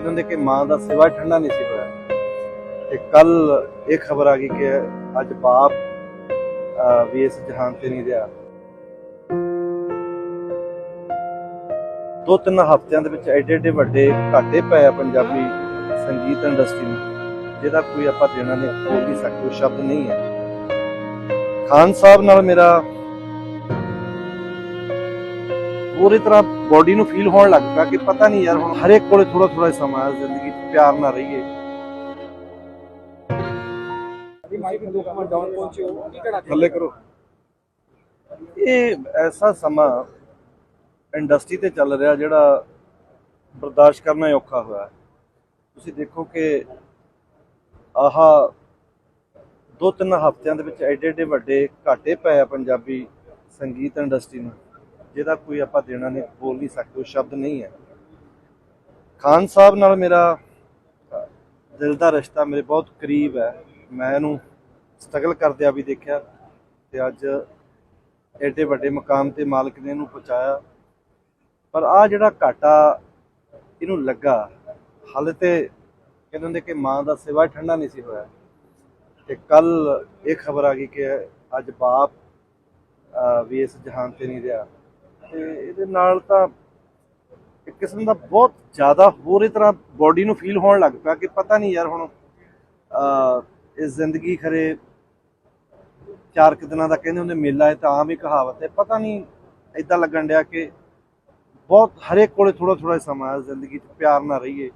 ਕਹਿੰਦੇ ਕਿ ਮਾਂ ਦਾ ਸਿਵਾ ਠੰਡਾ ਨਹੀਂ ਸੀ ਹੋਇਆ। ਤੇ ਕੱਲ ਇਹ ਖਬਰ ਆ ਗਈ ਕਿ ਅੱਜ ਬਾਪ ਵੀ ਇਸ ਜਹਾਨ ਤੇ ਨਹੀਂ ਰਿਹਾ। ਦੋ ਤਿੰਨ ਹਫ਼ਤਿਆਂ ਦੇ ਵਿੱਚ ਐਡੇ ਐਡੇ ਵੱਡੇ ਘਾਟੇ ਪਏ ਆ ਪੰਜਾਬੀ ਸੰਗੀਤ ਇੰਡਸਟਰੀ ਨੂੰ, ਜਿਹਦਾ ਕੋਈ ਆਪਾਂ ਦੇਣਾ ਨਹੀਂ ਬੋਲ ਨਹੀਂ ਸਕਦੇ ਸ਼ਬਦ ਨਹੀਂ ਹੈ। ਖਾਨ ਸਾਹਿਬ ਨਾਲ ਮੇਰਾ ਪੂਰੀ ਤਰ੍ਹਾਂ ਬਾਡੀ ਨੂੰ ਫੀਲ ਹੋਣ ਲੱਗ ਪਿਆ ਕਿ ਪਤਾ ਨਹੀਂ ਯਾਰ ਹੁਣ ਹਰੇਕ ਕੋਲੇ ਥੋੜਾ ਥੋੜਾ ਸਮਾਂ ਹੈ ਜ਼ਿੰਦਗੀ ਪਿਆਰ ਨਾਲ ਰਹੀਏ। ਥੱਲੇ ਕਰੋ। ਇਹ ਐਸਾ ਸਮਾਂ ਇੰਡਸਟਰੀ ਤੇ ਚੱਲ ਰਿਹਾ ਜਿਹੜਾ ਬਰਦਾਸ਼ਤ ਕਰਨਾ ਔਖਾ ਹੋਇਆ ਹੈ। ਤੁਸੀਂ ਦੇਖੋ ਕਿ ਆਹ ਦੋ ਤਿੰਨ ਹਫ਼ਤਿਆਂ ਦੇ ਵਿੱਚ ਐਡੇ ਐਡੇ ਵੱਡੇ ਘਾਟੇ ਪਏ ਆ ਪੰਜਾਬੀ ਸੰਗੀਤ ਇੰਡਸਟਰੀ ਨੂੰ। ਜਿਹਦਾ ਕੋਈ ਆਪਾਂ ਦੇਣਾ ਨਹੀਂ, ਬੋਲ ਨਹੀਂ ਸਕਦੇ, ਉਹ ਸ਼ਬਦ ਨਹੀਂ ਹੈ। ਖਾਨ ਸਾਹਿਬ ਨਾਲ ਮੇਰਾ, ਦਿਲ ਦਾ ਰਿਸ਼ਤਾ ਮੇਰੇ ਬਹੁਤ ਕਰੀਬ ਹੈ। ਮੈਂ ਇਹਨੂੰ ਸਟਰਗਲ ਕਰਦਿਆਂ ਵੀ ਦੇਖਿਆ ਤੇ ਅੱਜ ਐਡੇ ਵੱਡੇ ਮਕਾਮ ਤੇ ਮਾਲਕ ਨੇ ਇਹਨੂੰ ਪਹੁੰਚਾਇਆ। ਪਰ ਆ ਜਿਹੜਾ ਘਾਟਾ ਇਹਨੂੰ ਲੱਗਾ, ਹਾਲੇ ਤੇ ਕਹਿੰਦੇ ਹੁੰਦੇ ਕਿ ਮਾਂ ਦਾ ਸਿਵਾ ਠੰਡਾ ਨਹੀਂ ਸੀ ਹੋਇਆ। ਤੇ ਕੱਲ ਇਹ ਖਬਰ ਆ ਗਈ ਕਿ ਅੱਜ ਬਾਪ ਵੀ ਇਸ ਜਹਾਨ ਤੇ ਨਹੀਂ ਰਿਹਾ। ਤੇ ਇਹਦੇ ਨਾਲ ਤਾਂ ਇੱਕ ਕਿਸਮ ਦਾ ਬਹੁਤ ਜ਼ਿਆਦਾ ਹੋਰ ਹੀ ਤਰ੍ਹਾਂ ਬਾਡੀ ਨੂੰ ਫੀਲ ਹੋਣ ਲੱਗ ਪਿਆ ਕਿ ਪਤਾ ਨਹੀਂ ਯਾਰ ਹੁਣ ਅਹ, ਇਹ ਜ਼ਿੰਦਗੀ ਖਰੇ ਚਾਰ ਕੁ ਦਿਨਾਂ ਦਾ ਕਹਿੰਦੇ ਹੁੰਦੇ ਮੇਲਾ ਹੈ ਤਾਂ ਆਮ ਹੀ ਕਹਾਵਤ ਹੈ। ਪਤਾ ਨਹੀਂ ਇਦਾਂ ਲੱਗਣ ਡਿਆ ਕਿ ਬਹੁਤ ਹਰੇਕ ਕੋਲੇ ਥੋੜਾ ਥੋੜਾ ਸਮਾਂ ਹੈ ਜ਼ਿੰਦਗੀ 'ਚ ਪਿਆਰ ਨਾ ਰਹੀਏ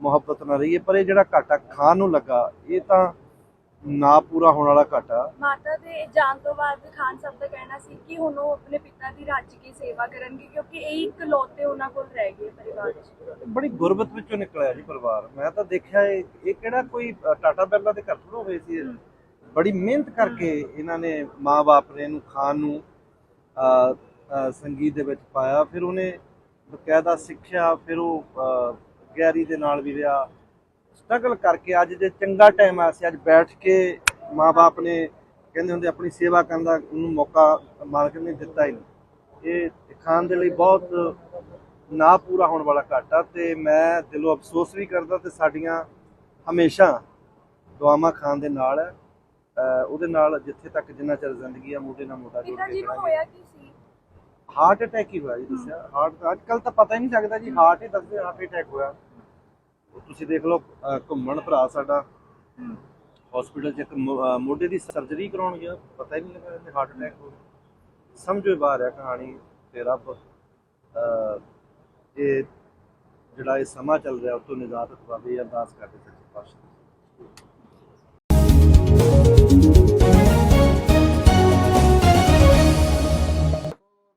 ਮੁਹੱਬਤ ਨਾ ਰਹੀਏ ਪਰ ਇਹ ਜਿਹੜਾ ਘਾਟਾ ਖਾਣ ਨੂੰ ਲੱਗਾ ਇਹ ਤਾਂ ਨਾ ਪੂਰਾ ਹੋਣ ਵਾਲਾ ਘਾਟਾ। ਮਾਤਾ ਦੇ ਜਾਣ ਤੋਂ ਬਾਅਦ ਖਾਨ ਸਾਹਿਬ ਦਾ ਕਹਿਣਾ ਸੀ ਕਿ ਹੁਣ ਉਹ ਆਪਣੇ ਪਿਤਾ ਦੀ ਰੱਜ ਕੇ ਸੇਵਾ ਕਰਨਗੇ ਕਿਉਂਕਿ ਇਹ ਇਕਲੌਤੇ ਉਹਨਾਂ ਕੋਲ ਰਹਿ ਗਏ ਪਰਿਵਾਰ 'ਚ ਬੜੀ ਗੁਰਬਤ ਵਿੱਚੋਂ ਨਿਕਲਿਆ ਜੀ ਪਰਿਵਾਰ। ਮੈਂ ਤਾਂ ਦੇਖਿਆ ਇਹ ਇਹ ਕਿਹੜਾ ਕੋਈ ਟਾਟਾ ਬਿਰਲਾ ਦੇ ਘਰ ਥੋੜਾ ਹੋਏ ਸੀ। ਬੜੀ ਮਿਹਨਤ ਕਰਕੇ ਇਹਨਾਂ ਨੇ ਮਾਂ-ਬਾਪ ਨੇ ਇਹਨੂੰ ਖਾਨ ਨੂੰ ਸੰਗੀਤ ਦੇ ਵਿੱਚ ਪਾਇਆ। ਫਿਰ ਉਹਨੇ ਬਕਾਇਦਾ ਸਿੱਖਿਆ ਫਿਰ ਉਹ ਗੈਰੀ ਦੇ ਨਾਲ ਵੀ ਰਿਹਾ। ਸਟਰਗਲ ਕਰਕੇ ਅੱਜ ਜੇ ਚੰਗਾ ਟਾਈਮ ਆ ਸੀ ਅੱਜ ਬੈਠ ਕੇ ਮਾਂ-ਬਾਪ ਨੇ ਕਹਿੰਦੇ ਹੁੰਦੇ ਆਪਣੀ ਸੇਵਾ ਕਰਨ ਦਾ ਉਹਨੂੰ ਮੌਕਾ ਮਾਲਕ ਨੇ ਦਿੱਤਾ ਹੀ ਨਹੀਂ। ਇਹ ਖਾਨ ਦੇ ਲਈ ਬਹੁਤ ਨਾ ਪੂਰਾ ਹੋਣ ਵਾਲਾ ਘਾਟਾ ਤੇ ਮੈਂ ਦਿਲੋਂ ਅਫਸੋਸ ਵੀ ਕਰਦਾ ਤੇ ਸਾਡੀਆਂ ਹਮੇਸ਼ਾ ਦੁਆਵਾਂ ਖਾਨ ਦੇ ਨਾਲ ਹੈ। ਉਹਦੇ ਨਾਲ ਜਿੱਥੇ ਤੱਕ ਜਿੰਨਾ ਚਿਰ ਜ਼ਿੰਦਗੀ ਆ ਮੋਢੇ ਨਾਲ ਮੋਢਾ ਜੋੜ ਕੇ ਹੋਇਆ ਕੀ ਸੀ? ਹਾਰਟ ਅਟੈਕ ਹੀ ਹੋਇਆ ਜੀ ਦੱਸਿਆ। ਹਾਰਟ ਅੱਜ ਕੱਲ ਤਾਂ ਪਤਾ ਹੀ ਨਹੀਂ ਲੱਗਦਾ ਜੀ ਹਾਰਟ ਹੀ ਦੱਸਦੇ ਹਾਰਟ ਅਟੈਕ ਹੋਇਆ। ਤੁਸੀਂ ਦੇਖ ਲਓ ਅਹ ਘੁੰਮਣ ਭਰਾ ਸਾਡਾ। ਹਸਪੀਟਲ 'ਚ ਇੱਕ ਮੋ- ਅਹ ਮੋਢੇ ਦੀ ਸਰਜਰੀ ਕਰਾਉਣ ਗਿਆ ਪਤਾ ਹੀ ਨਹੀਂ ਲੱਗਾ ਕਿ ਹਾਰਟ ਅਟੈਕ ਹੋ ਗਿਆ ਸਮਝੋ ਬਾਹਰ ਹੈ ਕਹਾਣੀ ਤੇ ਰੱਬ ਅਹ ਇਹ ਜਿਹੜਾ ਇਹ ਸਮਾਂ ਚੱਲ ਰਿਹਾ ਉਹ ਤੋਂ ਨਿਜਾਤ ਦਵਾਵੇ ਅਰਦਾਸ ਕਰਦੇ ਸੱਚੇ ਪਾਤਸ਼ਾਹ।